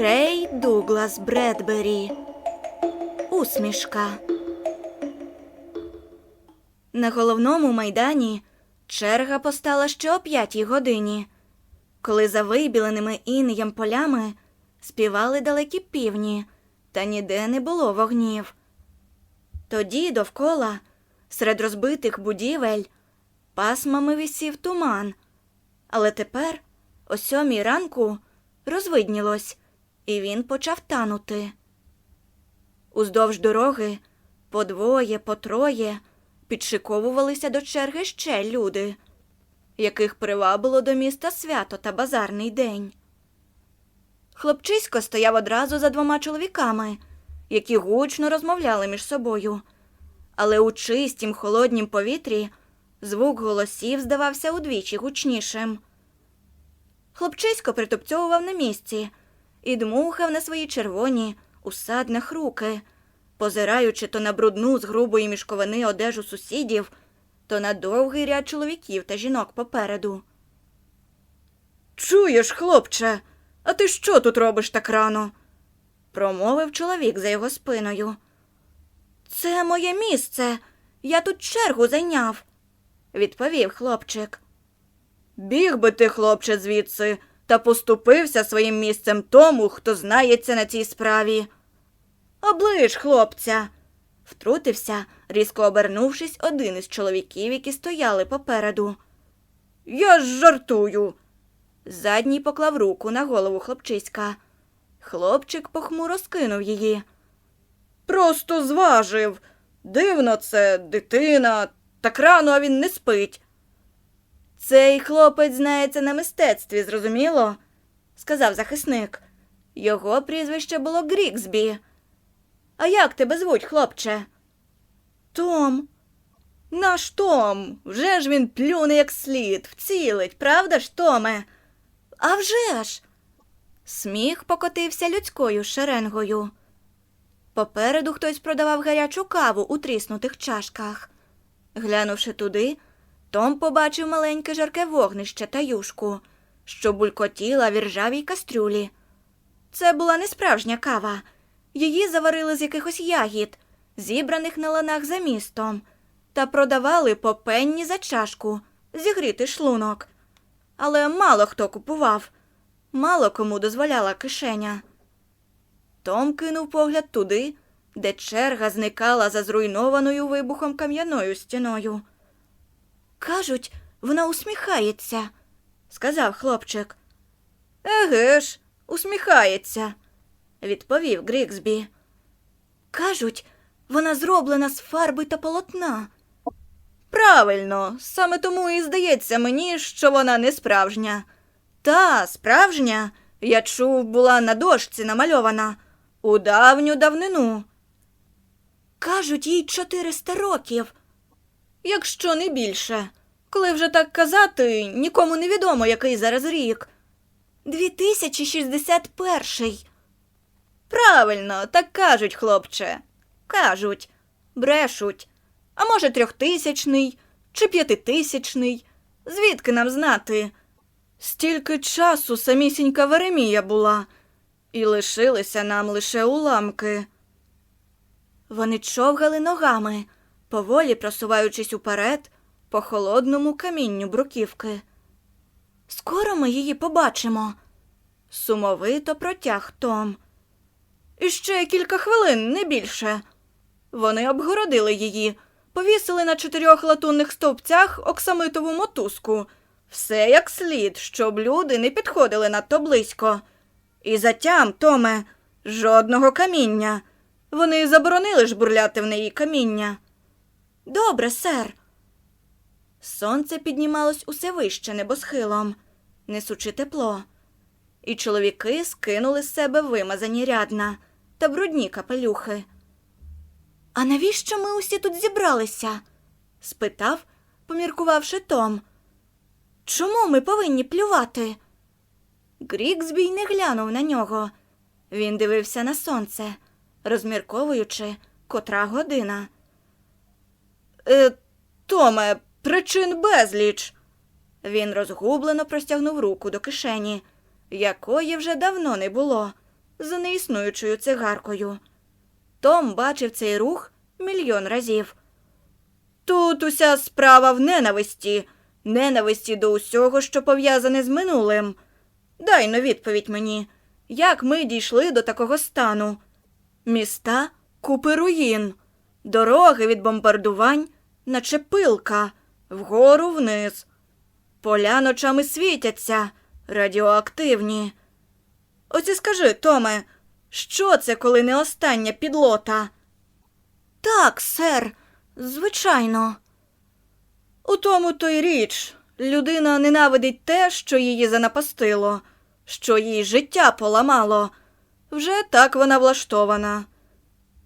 Рей Дуглас Бредбері. Усмішка. На головному майдані черга постала ще о п'ятій годині, коли за вибіленими інеєм полями співали далекі півні, та ніде не було вогнів. Тоді довкола, серед розбитих будівель, пасмами висів туман, але тепер, о сьомій ранку, розвиднілось, і він почав танути. Уздовж дороги по двоє, по троє підшиковувалися до черги ще люди, яких привабило до міста свято та базарний день. Хлопчисько стояв одразу за двома чоловіками, які гучно розмовляли між собою, але у чистім холоднім повітрі звук голосів здавався удвічі гучнішим. Хлопчисько притупцьовував на місці і дмухав на свої червоні усадних руки, позираючи то на брудну з грубої мішковини одежу сусідів, то на довгий ряд чоловіків та жінок попереду. Чуєш, хлопче, а ти що тут робиш так рано? промовив чоловік за його спиною. Це моє місце. Я тут чергу зайняв, відповів хлопчик. Біг би ти, хлопче, звідси, та поступився своїм місцем тому, хто знається на цій справі. Оближ, хлопця, втрутився, різко обернувшись один із чоловіків, які стояли попереду. Я ж жартую. Задній поклав руку на голову хлопчиська. Хлопчик похмуро скинув її. Просто зважив. Дивно це, дитина, так рано а він не спить. Цей хлопець знається на мистецтві, зрозуміло? сказав захисник. Його прізвище було Гріксбі. А як тебе звуть, хлопче? Том. Наш Том. Вже ж він плюне як слід, вцілить, правда ж, Томе? А вже ж. Сміх покотився людською шеренгою. Попереду хтось продавав гарячу каву у тріснутих чашках. Глянувши туди, Том побачив маленьке жарке вогнище та юшку, що булькотіла в іржавій кастрюлі. Це була не справжня кава. Її заварили з якихось ягід, зібраних на ланах за містом, та продавали по пенні за чашку, зігріти шлунок. Але мало хто купував, мало кому дозволяла кишеня. Том кинув погляд туди, де черга зникала за зруйнованою вибухом кам'яною стіною. Кажуть, вона усміхається, сказав хлопчик. Еге ж, усміхається, відповів Гріксбі. Кажуть, вона зроблена з фарби та полотна, Правильно, саме тому і здається мені, що вона не справжня. Та, справжня, я чув, була на дошці намальована у давню давнину. Кажуть, їй 400 років. Якщо не більше. Коли вже так казати, нікому не відомо, який зараз рік. 2061. Правильно, так кажуть, хлопче. Кажуть, брешуть. А може, трьохтисячний чи п'ятитисячний. Звідки нам знати? Стільки часу самісінька Веремія була, і лишилися нам лише уламки. Вони човгали ногами, поволі просуваючись уперед по холодному камінню бруківки. Скоро ми її побачимо. Сумовито протяг Том. Іще кілька хвилин, не більше. Вони обгородили її, повісили на чотирьох латунних стовпцях оксамитову мотузку. Все як слід, щоб люди не підходили надто близько. І затям, Томе, жодного каміння. Вони заборонили ж бурляти в неї каміння. Добре, сер. Сонце піднімалось усе вище небосхилом, несучи тепло, і чоловіки скинули з себе вимазані рядна та брудні капелюхи. А навіщо ми усі тут зібралися? спитав, поміркувавши Том. Чому ми повинні плювати? Гріксбій не глянув на нього. Він дивився на сонце, розмірковуючи, котра година. Е, Томе, причин безліч. Він розгублено простягнув руку до кишені, якої вже давно не було, за неіснуючою цигаркою. Том бачив цей рух мільйон разів. Тут уся справа в ненависті, ненависті до усього, що пов'язане з минулим. Дай но відповідь мені, як ми дійшли до такого стану? Міста купи руїн, дороги від бомбардувань, наче пилка, вгору вниз. Поля ночами світяться, радіоактивні. Ось скажи, Томе, що це, коли не остання підлота? Так, сер, звичайно. У тому то й річ. Людина ненавидить те, що її занапастило, що їй життя поламало. Вже так вона влаштована.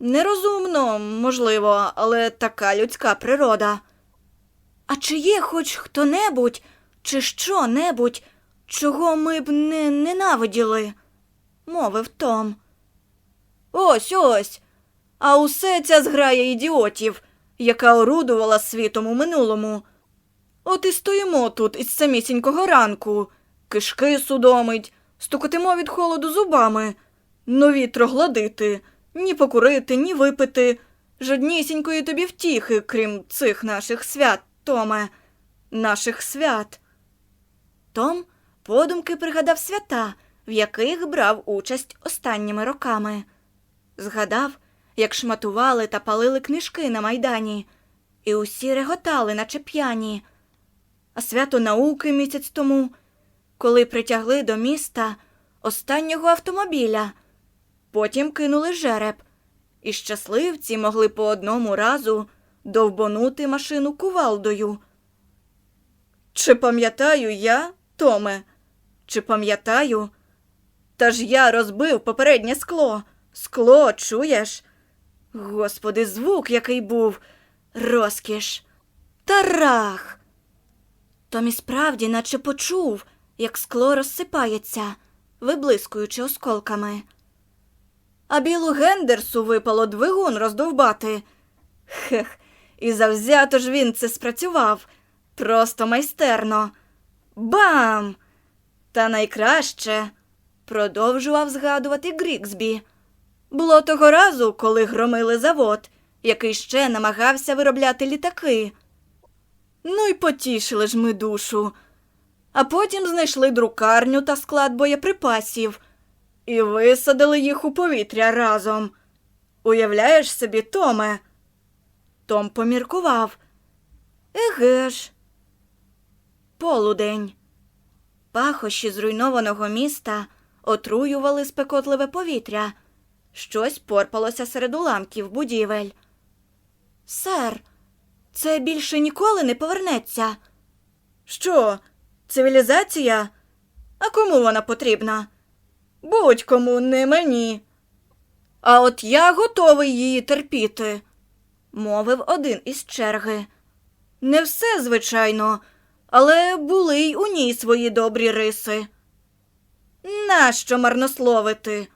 Нерозумно, можливо, але така людська природа. А чи є хоч хто-небудь, чи що-небудь, чого ми б не ненавиділи? мовив Том. Ось ось. А усе ця зграя ідіотів, яка орудувала світом у минулому. От і стоїмо тут із самісінького ранку, кишки судомить, стукотимо від холоду зубами, нові троглодити, ні покурити, ні випити, жоднісінької тобі втіхи, крім цих наших свят, Томе, наших свят. Том подумки пригадав свята, в яких брав участь останніми роками. Згадав, як шматували та палили книжки на майдані, і усі реготали, наче п'яні. А свято науки місяць тому, коли притягли до міста останнього автомобіля, потім кинули жереб, і щасливці могли по одному разу довбонути машину кувалдою. Чи пам'ятаю я, Томе? Чи пам'ятаю? Та ж я розбив попереднє скло. Скло, чуєш? Господи, звук який був. Розкіш. Тарах. Том і справді наче почув, як скло розсипається, виблискуючи осколками. А білу Гендерсу випало двигун роздовбати. Хех, і завзято ж він це спрацював. Просто майстерно. Бам! Та найкраще, продовжував згадувати Гріксбі. Було того разу, коли громили завод, який ще намагався виробляти літаки. Ну й потішили ж ми душу. А потім знайшли друкарню та склад боєприпасів і висадили їх у повітря разом. Уявляєш собі, Томе? Том поміркував. Еге ж. Полудень. Пахощі зруйнованого міста отруювали спекотливе повітря. Щось порпалося серед уламків будівель. Сер, Це більше ніколи не повернеться. Що, цивілізація? А кому вона потрібна? Будь-кому, не мені. А от я готовий її терпіти, мовив один із черги. Не все, звичайно, але були й у ній свої добрі риси. Нащо марнословити?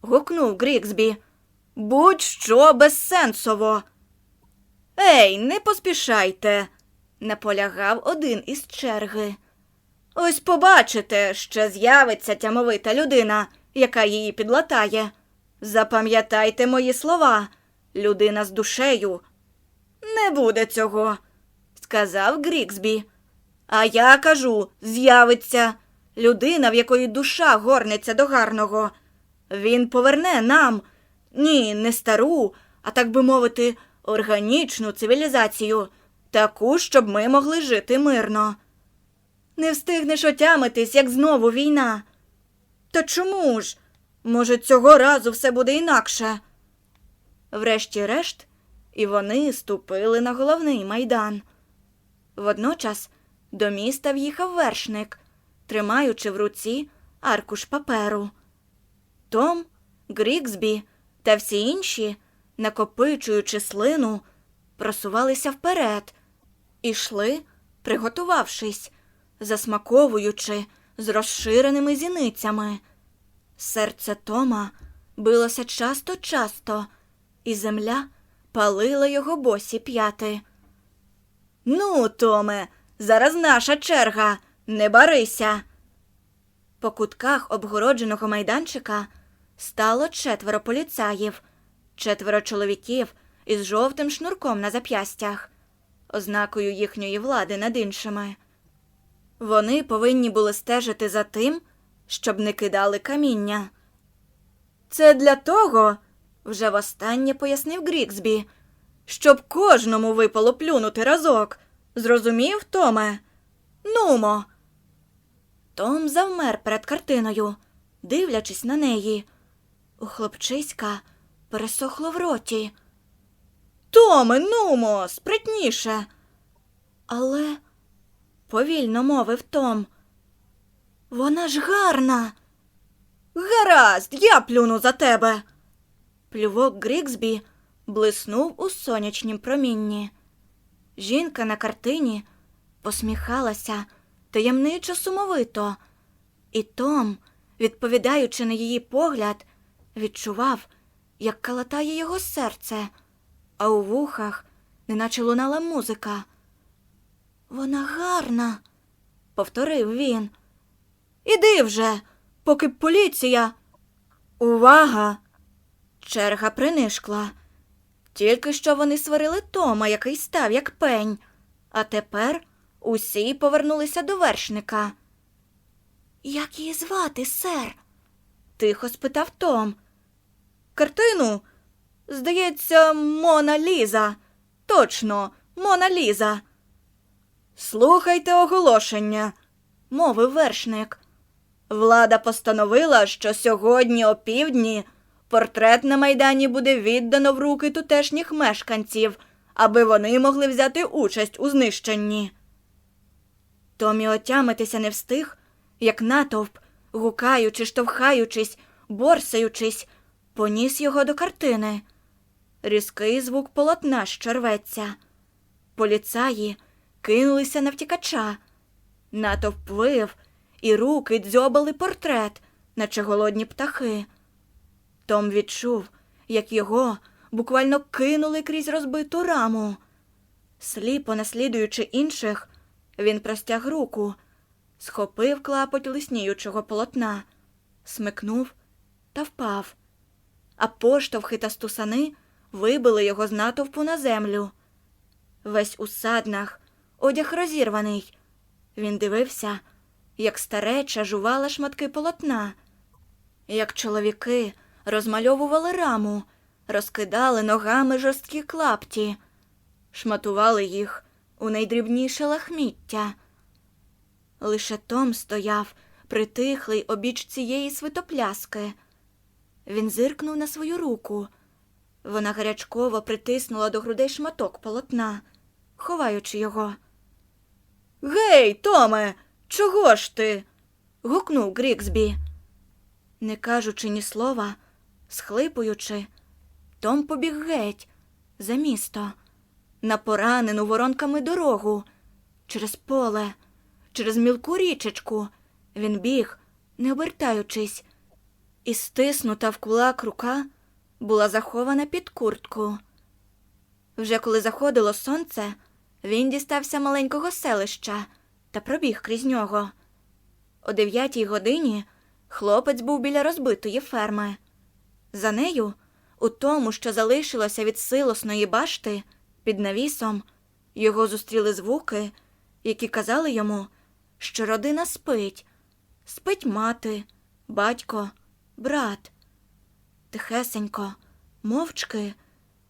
гукнув Гріксбі. Будь-що безсенсово. Ей, не поспішайте, наполягав один із черги. Ось побачите, що з'явиться тямовита людина, яка її підлатає. Запам'ятайте мої слова, людина з душею. Не буде цього, сказав Гріксбі. А я кажу, з'явиться людина, в якої душа горнеться до гарного. Він поверне нам ні, не стару, а так би мовити, органічну цивілізацію, таку, щоб ми могли жити мирно. Не встигнеш отямитись, як знову війна. Та чому ж? Може, цього разу все буде інакше. Врешті-решт, і вони ступили на головний майдан. Водночас до міста в'їхав вершник, тримаючи в руці аркуш паперу. Том, Гріксбі та всі інші, накопичуючи слину, просувалися вперед, ішли, приготувавшись, засмаковуючи з розширеними зіницями. Серце Тома билося часто-часто, і земля палила його босі п'яти. Ну, Томе, зараз наша черга, не барися. По кутках обгородженого майданчика стало четверо поліцаїв, четверо чоловіків із жовтим шнурком на зап'ястях, ознакою їхньої влади над іншими. Вони повинні були стежити за тим, щоб не кидали каміння. Це для того, вже востаннє пояснив Гріксбі, щоб кожному випало плюнути разок. Зрозумів, Томе? Нумо. Том завмер перед картиною, дивлячись на неї. У хлопчиська пересохло в роті. Томе, нумо, спритніше. Але, повільно мовив Том. Вона ж гарна. Гаразд, я плюну за тебе. Плювок Гріксбі блиснув у сонячнім промінні. Жінка на картині посміхалася таємничо сумовито, і Том, відповідаючи на її погляд, відчував, як калатає його серце, а у вухах неначе лунала музика. Вона гарна, повторив він. Іди вже, поки поліція. Увага! Черга принишкла. Тільки що вони сварили Тома, який став як пень, а тепер усі повернулися до вершника. Як її звати, сер? тихо спитав Том. Картину? Здається, Мона Ліза. Точно, Мона Ліза. Слухайте оголошення, мовив вершник. Влада постановила, що сьогодні опівдні портрет на майдані буде віддано в руки тутешніх мешканців, аби вони могли взяти участь у знищенні. Томі отямитися не встиг, як натовп, гукаючи, штовхаючись, борсаючись, поніс його до картини. Різкий звук полотна що рветься. Поліцаї кинулися на втікача. Натовп плив, і руки дзьобали портрет, наче голодні птахи. Том відчув, як його буквально кинули крізь розбиту раму. Сліпо наслідуючи інших, він простяг руку, схопив клапоть лисніючого полотна, смикнув та впав. А поштовхи та стусани вибили його з натовпу на землю. Весь у саднах, одяг розірваний. Він дивився, як стареча жувала шматки полотна, як чоловіки розмальовували раму, розкидали ногами жорсткі клапті, шматували їх у найдрібніше лахміття. Лише Том стояв, притихлий обіч цієї свитопляски. Він зиркнув на свою руку. Вона гарячково притиснула до грудей шматок полотна. ховаючи його. Гей, Томе, чого ж ти? гукнув Гріксбі. Не кажучи ні слова, схлипуючи, Том побіг геть за місто, на поранену воронками дорогу, через поле, через мілку річечку. Він біг, не обертаючись, і стиснута в кулак рука була захована під куртку. Вже коли заходило сонце, він дістався маленького селища та пробіг крізь нього. О дев'ятій годині хлопець був біля розбитої ферми. За нею, у тому, що залишилося від силосної башти, під навісом, його зустріли звуки, які казали йому, що родина спить, спить мати, батько, брат. Тихесенько, мовчки,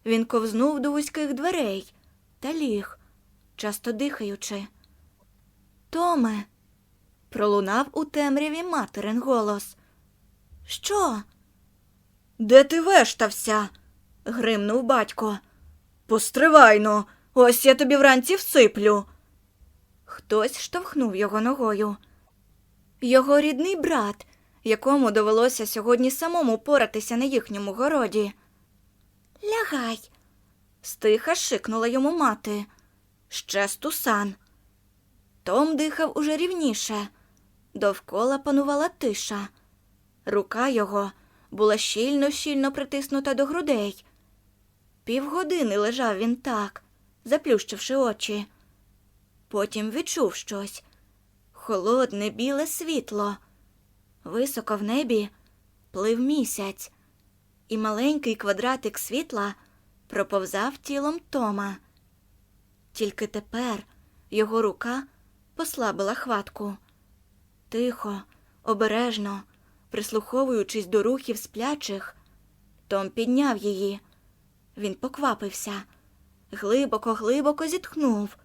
він ковзнув до вузьких дверей та ліг, часто дихаючи. Томе, пролунав у темряві материн голос. Що? Де ти вештався? гримнув батько. Постривайно, ось я тобі вранці всиплю. Хтось штовхнув його ногою. Його рідний брат, якому довелося сьогодні самому поратися на їхньому городі. Лягай, стиха шикнула йому мати. Ще стусан. Том дихав уже рівніше. Довкола панувала тиша. Рука його була щільно щільно притиснута до грудей. Півгодини лежав він так, заплющивши очі. Потім відчув щось холодне біле світло. Високо в небі плив місяць, і маленький квадратик світла проповзав тілом Тома. Тільки тепер його рука послабила хватку. Тихо, обережно, прислуховуючись до рухів сплячих, Том підняв її. Він поквапився, глибоко, глибоко зітхнув.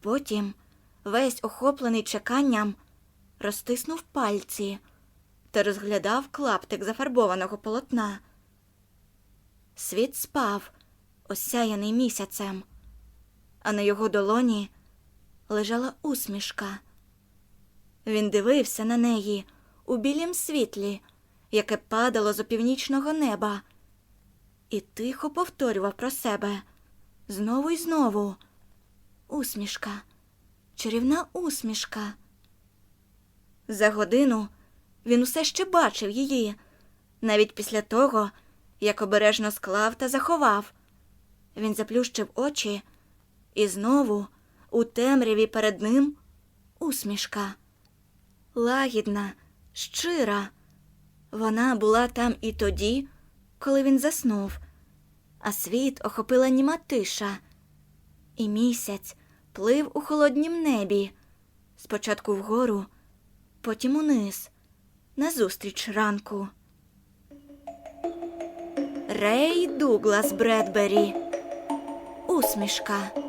Потім, весь охоплений чеканням, розтиснув пальці та розглядав клаптик зафарбованого полотна. Світ спав, осяяний місяцем, а на його долоні лежала усмішка. Він дивився на неї у білім світлі, яке падало з опівнічного неба, і тихо повторював про себе знову й знову. Усмішка, чарівна усмішка. За годину він усе ще бачив її, навіть після того, як обережно склав та заховав. Він заплющив очі, і знову у темряві перед ним усмішка. Лагідна, щира. Вона була там і тоді, коли він заснув, а світ охопила німа тиша, і місяць плив у холоднім небі, спочатку вгору, потім униз, назустріч ранку. Рей Дуглас Бредбері. Усмішка.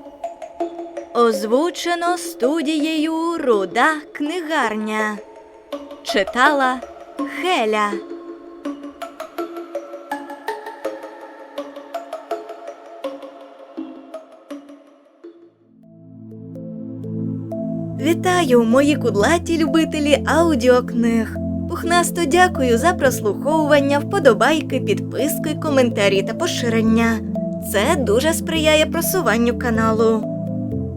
Озвучено студією Руда книгарня. Читала Хеля. Вітаю, мої кудлаті любителі аудіокниг. Пухнасто дякую за прослуховування, вподобайки, підписки, коментарі та поширення. Це дуже сприяє просуванню каналу.